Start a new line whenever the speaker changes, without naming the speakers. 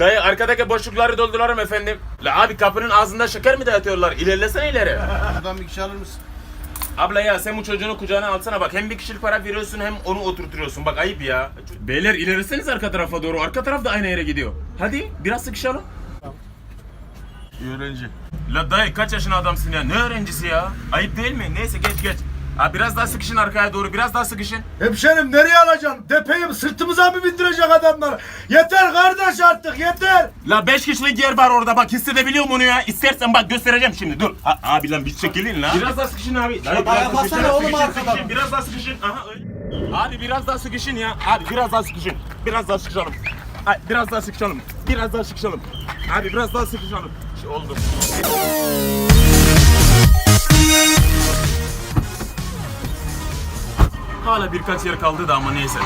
Dayı arkadaki boşlukları dolduralım efendim. La abi kapının ağzında şeker mi dağıtıyorlar? İlerlesene ileri.
Buradan bir kişi alır mısın?
Abla ya sen bu çocuğunu kucağına alsana bak. Hem bir kişilik para veriyorsun hem onu oturtuyorsun. Bak ayıp ya. Beyler ileriseniz arka tarafa doğru. Arka taraf da aynı yere gidiyor. Hadi biraz sıkışalım. Öğrenci. La dayı kaç yaşın adamsın ya? Ne öğrencisi ya? Ayıp değil mi? Neyse geç geç. Ha biraz daha sıkışın arkaya doğru. Biraz daha sıkışın.
Hemşerim nereye alacaksın? Tepeyi mi, sırtımıza mı bindirecek adamlar? Yeter kardeş artık yeter.
La 5 kişilik yer var orada bak hissedebiliyor musun ya? İstersen bak göstereceğim şimdi dur. Ha, abi lan bir çekilin la. Biraz daha sıkışın abi.
Bayağı
biraz daha sıkışın,
oğlum
sıkışın,
arkadan.
sıkışın, Biraz daha sıkışın. Aha öyle. Abi biraz daha sıkışın ya. Abi biraz daha sıkışın. Biraz daha sıkışalım. Ay, biraz daha sıkışalım. Biraz daha sıkışalım. Abi biraz daha sıkışalım. Şey oldu. Hala birkaç yer kaldı da ama neyse.